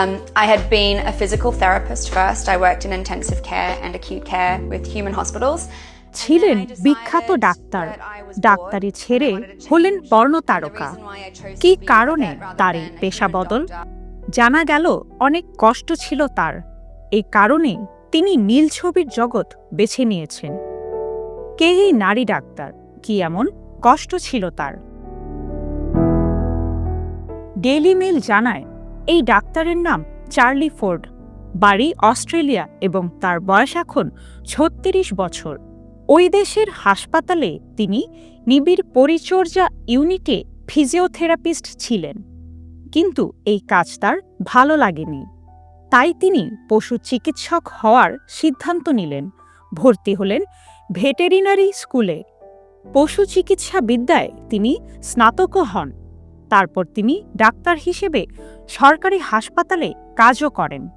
Um, I had been a physical therapist first. I worked in intensive care and acute care with human hospitals. ছিলেন বিখ্যাত doctor. ডাক্তারি ছেড়ে হলেন পর্ণ তারকা। কি কারণে তার এই পেশা বদল? জানা গেল অনেক কষ্ট ছিল তার। এই কারণে তিনি নীল ছবির জগৎ বেছে নিয়েছেন। কে এই নারী ডাক্তার? কি এমন কষ্ট ছিল তার? ডেইলি মেল জানায় এই ডাক্তারের নাম চার্লি ফোর্ড। বাড়ি অস্ট্রেলিয়া এবং তার বয়স এখন ছত্রিশ বছর। ওই দেশের হাসপাতালে তিনি নিবিড় পরিচর্যা ইউনিটে ফিজিওথেরাপিস্ট ছিলেন। কিন্তু এই কাজ তার ভালো লাগেনি। তাই তিনি পশু চিকিৎসক হওয়ার সিদ্ধান্ত নিলেন। ভর্তি হলেন ভেটেরিনারি স্কুলে। পশু চিকিৎসা বিদ্যায় তিনি স্নাতকও হন। তারপর তিনি ডাক্তার হিসেবে সরকারি হাসপাতালে কাজও করেন।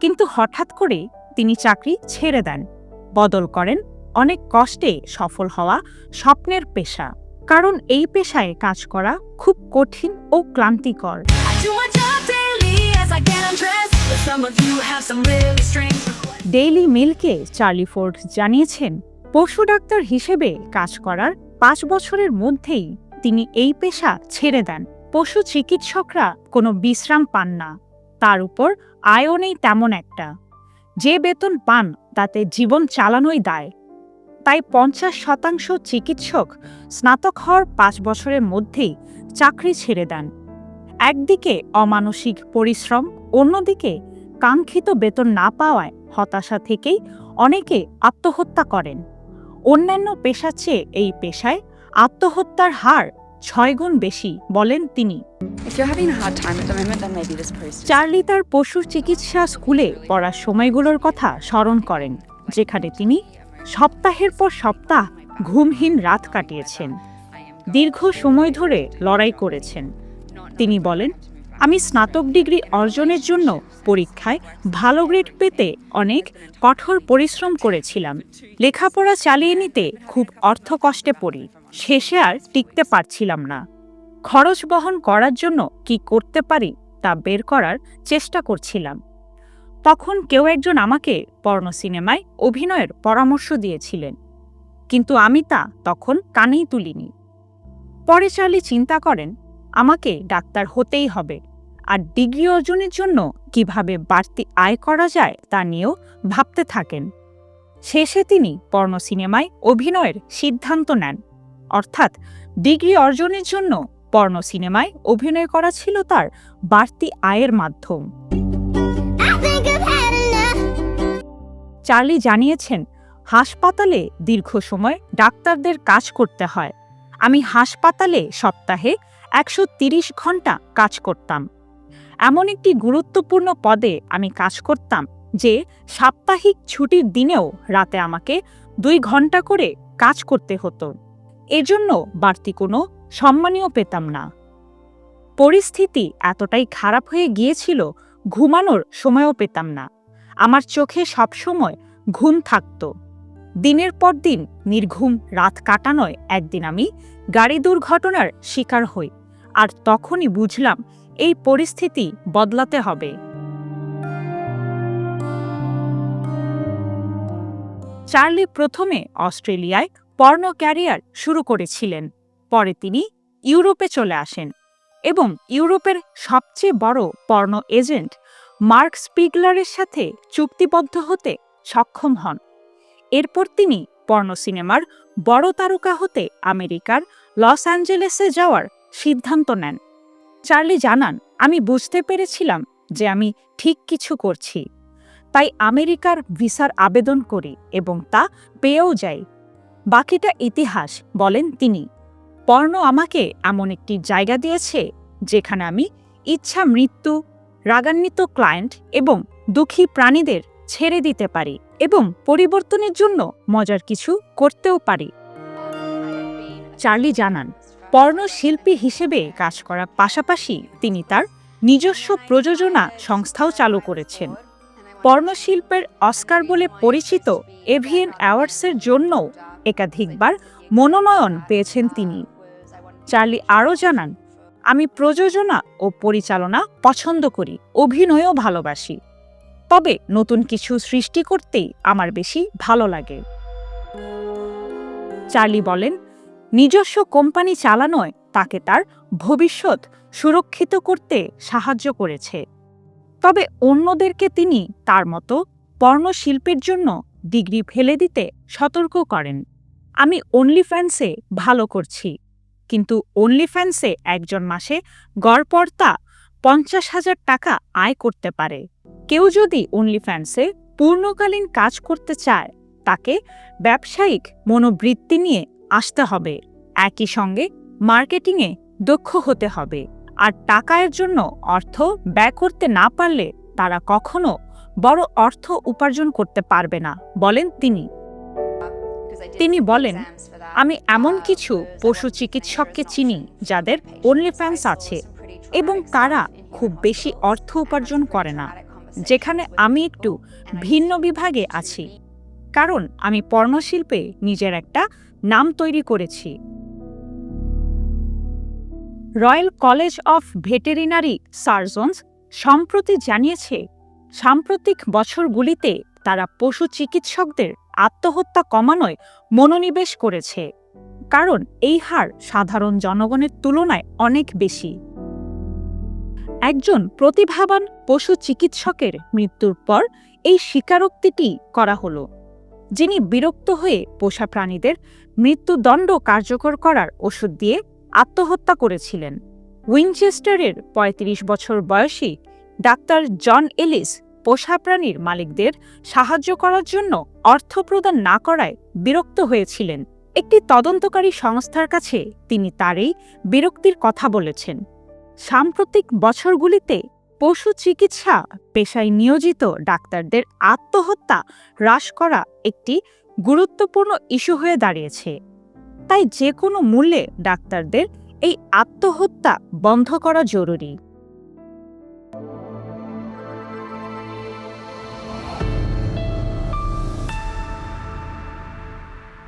কিন্তু হঠাৎ করে তিনি চাকরি ছেড়ে দেন। বদল করেন অনেক কষ্টে সফল হওয়া স্বপ্নের পেশা। কারণ এই পেশায় কাজ করা খুব কঠিন ও ক্লান্তিকর. ডেইলি মিলকে চার্লি ফোর্ড জানিয়েছেন, পশু ডাক্তার হিসেবে কাজ করার পাঁচ বছরের মধ্যেই তিনি এই পেশা ছেড়ে দেন। পশু চিকিৎসকরা কোনো বিশ্রাম পান না। তার উপর আয়ও নেই তেমন একটা। যে বেতন পান, তাতে জীবন চালানোই দায়। তাই পঞ্চাশ শতাংশ চিকিৎসক স্নাতক হওয়ার পাঁচ বছরের মধ্যেই চাকরি ছেড়ে দেন। একদিকে অমানসিক পরিশ্রম, অন্যদিকে কাঙ্ক্ষিত বেতন না পাওয়ায় হতাশা থেকেই অনেকে আত্মহত্যা করেন। অন্যান্য পেশার চেয়ে এই পেশায় আত্মহত্যার হার ছয় গুণ বেশি বলেন তিনি। চার্লি তার পশু চিকিৎসা স্কুলে পড়ার সময়গুলোর কথা স্মরণ করেন যেখানে তিনি সপ্তাহের পর সপ্তাহ ঘুমহীন রাত কাটিয়েছেন। দীর্ঘ সময় ধরে লড়াই করেছেন। তিনি বলেন আমি স্নাতক ডিগ্রি অর্জনের জন্য পরীক্ষায় ভালো গ্রেড পেতে অনেক কঠোর পরিশ্রম করেছিলাম। লেখাপড়া চালিয়ে নিতে খুব অর্থ কষ্টে পড়ি। শেষে আর টিকতে পারছিলাম না। খরচ বহন করার জন্য কি করতে পারি তা বের করার চেষ্টা করছিলাম। তখন কেউ একজন আমাকে পর্ণ সিনেমায় অভিনয়ের পরামর্শ দিয়েছিলেন, কিন্তু আমি তা তখন কানেই তুলিনি। পরে চার্লি চিন্তা করেন, আমাকে ডাক্তার হতেই হবে, আর ডিগ্রি অর্জনের জন্য কীভাবে বাড়তি আয় করা যায় তা নিয়েও ভাবতে থাকেন। শেষে তিনি পর্ণ সিনেমায় অভিনয়ের সিদ্ধান্ত নেন। অর্থাৎ ডিগ্রি অর্জনের জন্য পর্ণ সিনেমায় অভিনয় করা ছিল তার বাড়তি আয়ের মাধ্যম। চার্লি জানিয়েছেন, হাসপাতালে দীর্ঘ সময় ডাক্তারদের কাজ করতে হয়। আমি হাসপাতালে সপ্তাহে একশো ঘণ্টা কাজ করতাম। এমন একটি গুরুত্বপূর্ণ পদে আমি কাজ করতাম যে সাপ্তাহিক ছুটির দিনেও রাতে আমাকে দুই ঘণ্টা করে কাজ করতে হতো। এজন্য বাড়তি কোনো সম্মানীয় পেতাম না। পরিস্থিতি এতটাই খারাপ হয়ে গিয়েছিল, ঘুমানোর সময়ও পেতাম না। আমার চোখে সবসময় ঘুম থাকত। দিনের পর দিন নির্ঘুম রাত কাটানোয় একদিন আমি গাড়ি দুর্ঘটনার শিকার হই, আর তখনই বুঝলাম এই পরিস্থিতি বদলাতে হবে। চার্লি প্রথমে অস্ট্রেলিয়ায় পর্ণ ক্যারিয়ার শুরু করেছিলেন। পরে তিনি ইউরোপে চলে আসেন এবং ইউরোপের সবচেয়ে বড় পর্ণ এজেন্ট মার্ক স্পিগলারের সাথে চুক্তিবদ্ধ হতে সক্ষম হন। এরপর তিনি পর্ণ সিনেমার বড় তারকা হতে আমেরিকার লস অ্যাঞ্জেলেসে যাওয়ার সিদ্ধান্ত নেন। চার্লি জানান, আমি বুঝতে পেরেছিলাম যে আমি ঠিক কিছু করছি। তাই আমেরিকার ভিসার আবেদন করি এবং তা পেয়েও যাই। বাকিটা ইতিহাস, বলেন তিনি। পর্ণ আমাকে এমন একটি জায়গা দিয়েছে, যেখানে আমি ইচ্ছা মৃত্যু, রাগান্বিত ক্লায়েন্ট এবং দুঃখী প্রাণীদের ছেড়ে দিতে পারি এবং পরিবর্তনের জন্য মজার কিছু করতেও পারি। চার্লি জানান, পর্ণ শিল্পী হিসেবে কাজ করার পাশাপাশি তিনি তার নিজস্ব প্রযোজনা সংস্থাও চালু করেছেন। পর্ণশিল্পের অস্কার বলে পরিচিত এভিএন অ্যাওয়ার্ডসের জন্যও একাধিকবার মনোনয়ন পেয়েছেন তিনি। চার্লি আরও জানান, আমি প্রযোজনা ও পরিচালনা পছন্দ করি, অভিনয়ও ভালোবাসি। তবে নতুন কিছু সৃষ্টি করতেই আমার বেশি ভালো লাগে। চার্লি বলেন, নিজস্ব কোম্পানি চালানোয় তাকে তার ভবিষ্যৎ সুরক্ষিত করতে সাহায্য করেছে। তবে অন্যদেরকে তিনি তার মতো পর্ণশিল্পের জন্য ডিগ্রি ফেলে দিতে সতর্ক করেন। আমি অনলি ফ্যান্সে ভালো করছি। কিন্তু অনলি ফ্যান্সে একজন মাসে গড়পর্তা পঞ্চাশ হাজার টাকা আয় করতে পারে। কেউ যদি অনলি ফ্যান্সে পূর্ণকালীন কাজ করতে চায়, তাকে ব্যবসায়িক মনোবৃত্তি নিয়ে আসতে হবে। একই সঙ্গে মার্কেটিংয়ে দক্ষ হতে হবে। আর টাকায়ের জন্য অর্থ ব্যয় করতে না পারলে তারা কখনো বড় অর্থ উপার্জন করতে পারবে না, বলেন তিনি। তিনি বলেন আমি এমন কিছু পশু চিকিৎসককে চিনি যাদের ওনলিফ্যান্স আছে এবং তারা খুব বেশি অর্থ উপার্জন করে না। যেখানে আমি একটু ভিন্ন বিভাগে আছি। কারণ আমি পর্ণশিল্পে নিজের একটা নাম তৈরি করেছি। Royal college of veterinary surgeons সম্প্রতি জানিয়েছে সাম্প্রতিক বছরগুলিতে তারা পশু চিকিৎসকদের আত্মহত্যা কমানোয় মনোনিবেশ করেছে। কারণ এই হার সাধারণ জনগণের তুলনায় অনেক বেশি। একজন প্রতিভাবান পশু চিকিৎসকের মৃত্যুর পর এই স্বীকারোক্তিটি করা হলো, যিনি বিরক্ত হয়ে পোষা প্রাণীদের মৃত্যুদণ্ড কার্যকর করার ওষুধ দিয়ে আত্মহত্যা করেছিলেন। উইনচেস্টারের ৩৫ বছর বয়সী ডাক্তার জন এলিস পোষা প্রাণীর মালিকদের সাহায্য করার জন্য অর্থ প্রদান না করায় বিরক্ত হয়েছিলেন। একটি তদন্তকারী সংস্থার কাছে তিনি তারই বিরক্তির কথা বলেছেন। সাম্প্রতিক বছরগুলিতে পশু চিকিৎসা পেশায় নিয়োজিত ডাক্তারদের আত্মহত্যা হ্রাস করা একটি গুরুত্বপূর্ণ ইস্যু হয়ে দাঁড়িয়েছে। তাই যে কোনো মূল্যে ডাক্তারদের এই আত্মহত্যা বন্ধ করা জরুরি।